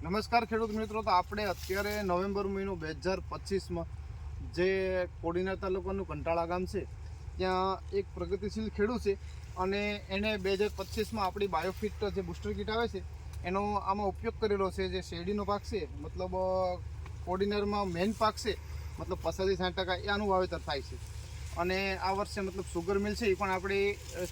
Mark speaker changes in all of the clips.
Speaker 1: નમસ્કાર ખેડૂત મિત્રો, તો આપણે અત્યારે નવેમ્બર મહિનો બે હજાર પચીસમાં જે કોડીનાર તાલુકાનું કંટાળા ગામ છે, ત્યાં એક પ્રગતિશીલ ખેડૂત છે અને એણે બે હજાર પચીસમાં આપણી બાયોફિટ જે બુસ્ટર કીટ આવે છે, એનો આમાં ઉપયોગ કરેલો છે, જે શેરડીનો પાક છે, મતલબ કોડિનરમાં મેઇન પાક છે, મતલબ પચાસથી સાઠ ટકા એ આનું વાવેતર થાય છે. અને આ વર્ષે મતલબ સુગર મિલ છે, એ પણ આપણે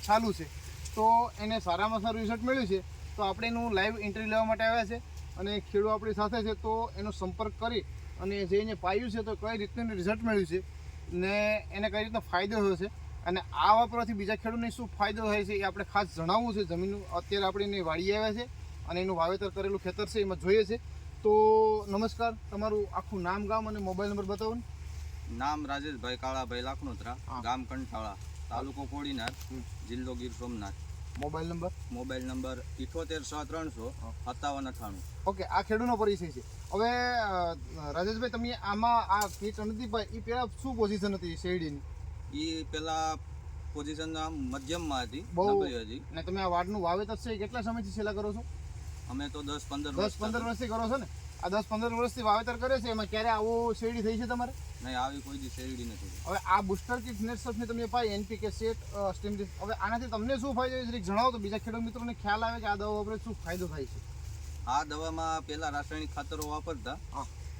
Speaker 1: ચાલુ છે. તો એને સારામાં સારું રિઝલ્ટ મળ્યું છે. તો આપણે એનું લાઈવ ઇન્ટરવ્યૂ લેવા માટે આવ્યા છે. અને ખેડૂત આપણી સાથે છે તો એનો સંપર્ક કરી અને જે એને પાયું છે તો કઈ રીતનું રિઝલ્ટ મળ્યું છે ને એને કઈ રીતનો ફાયદો થયો છે અને આ વાપરવાથી બીજા ખેડૂતને શું ફાયદો થાય છે એ આપણે ખાસ જણાવવું છે. જમીન અત્યારે આપણે એને વાળી આવ્યા છે અને એનું વાવેતર કરેલું ખેતર છે એમાં જોઈએ છે. તો નમસ્કાર તમારું આખું નામ ગામ અને મોબાઈલ નંબર બતાવો ને.
Speaker 2: નામ રાજેશભાઈ કાળાભાઈ લાખનોત્રા. ગામ કંઠાળા તાલુકો કોડીનાર જિલ્લો Gir Somnath.
Speaker 1: Mobile number?
Speaker 2: Mobile number ઇઠોતેર સો ત્રણસો સત્તાવન અઠાણું
Speaker 1: ઓકે આ ખેડૂતનો પરિચય છે. હવે રાજેશભાઈ તમે આમાં આ નથી પાઈ એ પહેલાં શું પોઝિશન હતી શેરડીની?
Speaker 2: એ પેલા પોઝિશન મધ્યમમાં હતી
Speaker 1: બહુ-
Speaker 2: હતી.
Speaker 1: અને તમે આ વાડનું વાવેતર છે કેટલા સમયથી છેલ્લા કરો છો?
Speaker 2: અમે તો દસ પંદર
Speaker 1: દસ પંદર વર્ષથી કરો છો ને? આ દસ પંદર વર્ષથી વાવેતર કરે છે એમાં ક્યારે આવો શેરડી થઈ છે તમારે?
Speaker 2: નહીં આવી કોઈ દી શેરડી નથી
Speaker 1: હવે આ બુસ્ટર કિટ નેટસફને તમે પાઈ એનપીકે સેટ સ્ટીમ હવે આનાથી તમને શું ફાયદો છે? જણાવો તો બીજા ખેડૂત મિત્રોને ખ્યાલ આવે કે આ દવા વાપરે શું ફાયદો થાય છે.
Speaker 2: આ દવામાં પહેલા રાસાયણિક ખાતરો વાપરતા.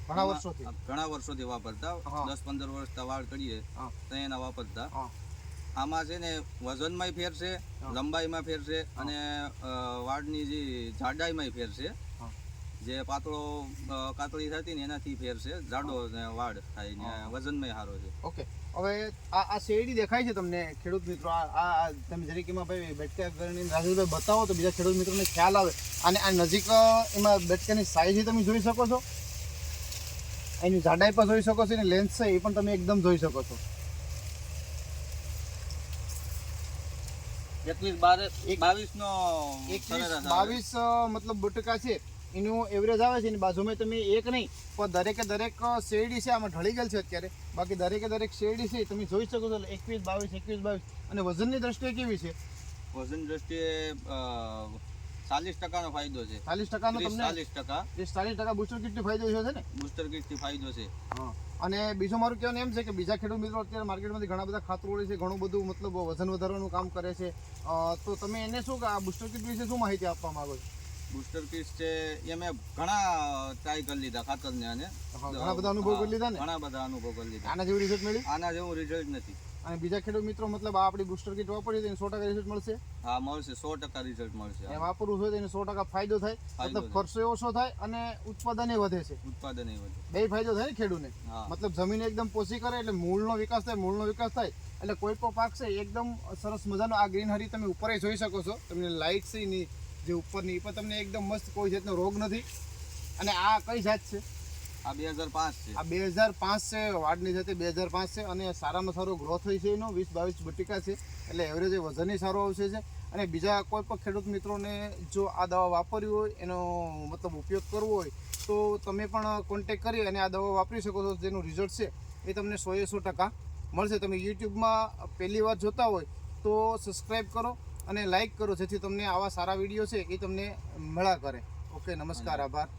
Speaker 1: ઘણા વર્ષોથી.
Speaker 2: ઘણા વર્ષોથી વાપરતા. દસ પંદર વર્ષ વાળ કરીએ. તો એના વાપરતા. આમાં છે ને વજનમાંય ફેર છે લંબાઈમાં ફેર છે અને વાળની જે જાડાઈમાંય ફેર છે
Speaker 1: હા.
Speaker 2: જે પાતળો કાતળી થતી ને એનાથી ફેર છે. જાડો ને વાળ થાય ને વજનમય સારો છે.
Speaker 1: ઓકે. હવે આ આ શેરડી દેખાય છે તમને ખેડૂત મિત્રો? આ તમે જરીક એમાં ભાઈ બેટકા કરીને રાજેશભાઈ બતાવો તો બીજા ખેડૂત મિત્રોને ખ્યાલ આવે. અને આ નજીક એમાં બેટકાની સાઈઝ તમે જોઈ શકો છો. એની જાડાઈ પણ જોઈ શકો છો અને લેન્થ છે એ પણ તમે એકદમ જોઈ શકો છો.
Speaker 2: એકવીસ બાવીસ નો
Speaker 1: બાવીસ મતલબ બટકા છે. એનું એવરેજ આવે છે એની બાજુમાં તમે એક નહીં પણ દરેકે દરેક શેરડી છે આમાં ઢળી ગયેલ છે અત્યારે. બાકી દરેકે દરેક શેરડી છે તમે જોઈ શકો છો એકવીસ બાવીસ એકવીસ બાવીસ. અને વજનની દ્રષ્ટિએ કેવી છે?
Speaker 2: વજન દ્રષ્ટિએ ચાલીસ ટકાનો ફાયદો છે.
Speaker 1: ચાલીસ ટકાનો તમને
Speaker 2: ચાલીસ ટકા.
Speaker 1: ત્રીસ ચાલીસ ટકા બુસ્ટર કિટથી ફાયદો છે ને?
Speaker 2: બુસ્ટર કિટથી ફાયદો છે.
Speaker 1: હા. અને બીજું મારું કહેવાનું એમ છે કે બીજા ખેડૂત મિત્રો અત્યારે માર્કેટમાંથી ઘણા બધા ખાતરો છે ઘણું બધું મતલબ વજન વધારવાનું કામ કરે છે. તો તમે એને શું કે આ બુસ્ટર કિટ વિશે શું માહિતી આપવા માંગો છો?
Speaker 2: બુસ્ટર પીસ છે એ મેં ઘણા ટ્રાય કરી લીધા ખાતરને અને
Speaker 1: ઘણા બધા અનુભવ કરી લીધા ને?
Speaker 2: ઘણા બધા અનુભવ કરી લીધા.
Speaker 1: આના જેવું રિઝલ્ટ મળ્યું?
Speaker 2: આના જેવું રિઝલ્ટ નથી.
Speaker 1: અને બીજા ખેડૂત મિત્રો મતલબ આ આપણી બુસ્ટર કીટ વાપરીએ તો એને સો ટકા રિઝલ્ટ મળશે?
Speaker 2: હા મળશે સો ટકા રિઝલ્ટ મળશે
Speaker 1: એ વાપરવું હોય તો એને સો ટકા ફાયદો થાય. મતલબ ખર્ચો ઓછો થાય અને ઉત્પાદન એ વધે છે.
Speaker 2: ઉત્પાદન એ વધે.
Speaker 1: બે ફાયદો થાય ને ખેડૂતને? મતલબ જમીન એકદમ પોષી કરે એટલે મૂળનો વિકાસ થાય મૂળનો વિકાસ થાય. એટલે કોઈ પણ પાક છે એકદમ સરસ મજાનો આ ગ્રીનહરી તમે ઉપર જોઈ શકો છો. તમને લાઇટ છે એની જે ઉપરની એ પણ તમને એકદમ મસ્ત કોઈ જાતનો રોગ નથી. અને આ કઈ જાત છે?
Speaker 2: આ બે હજાર પાંચ છે.
Speaker 1: આ બે હજાર પાંચ છે વાડની જાતે બે હજાર પાંચ છે અને સારામાં સારો ગ્રોથ હોય છે એનો વીસ બાવીસ બટીકા છે એટલે એવરેજ વજન સારો આવશે છે. અને બીજા કોઈ પણ ખેડૂત મિત્રોને જો આ દવા વાપરવી હોય એનો મતલબ ઉપયોગ કરવો હોય તો તમે પણ કોન્ટેક કરી અને આ દવા વાપરી શકો છો. જેનું રિઝલ્ટ છે એ તમને સો એ સો ટકા મળશે. તમે યુટ્યુબમાં પહેલી વાર જોતા હોય તો સબસ્ક્રાઈબ કરો અને લાઈક કરો જેથી તમને આવા સારા વીડિયો છે એ તમને મળ્યા કરે. ઓકે નમસ્કાર આભાર.